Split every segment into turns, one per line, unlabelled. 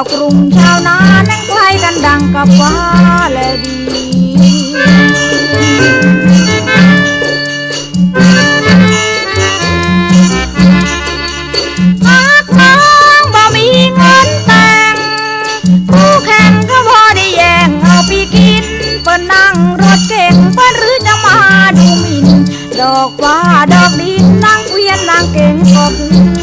ชาวนานั้นใกล้กันดังกับฟ้าและดีหากน้องบ่มีเงินแต่งคู่แข่งก็พอได้แย่งเอาไปกินเปิ้นนั่งรถเก่งเปิ้นหรือจะมาดูมินดอกว่าดอกดินนั่งเกวียนนั่งเก่งก็คือ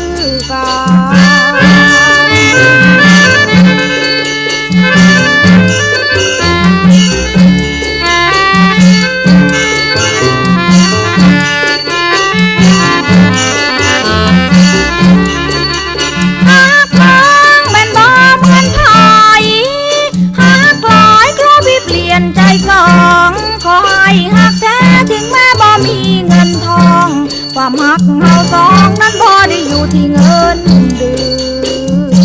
มักเฮาสองนั้นบ่ได้อยู่ที่เงินเดือน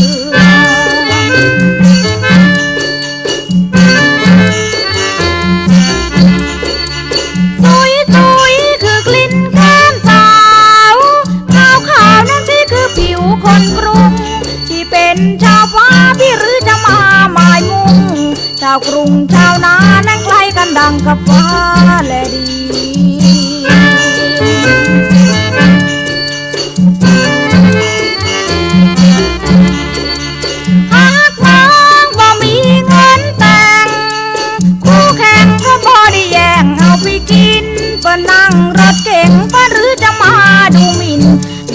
สุยสุยคือกลิ่นแก้มสาวขาวขาวนั่นที่คือผิวคนกรุงที่เป็นชาวฟ้าพี่หรือจะมาหมายมุ่งชาวกรุงชาวนานั้นใกล้กันดังกับฟ้าและดี กินก็นั่งรถเก่งก็หรือจะมาดูมิน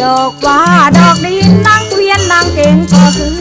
ดอกว่าดอกดินนั่งเวียนนั่งเก่งก็คือ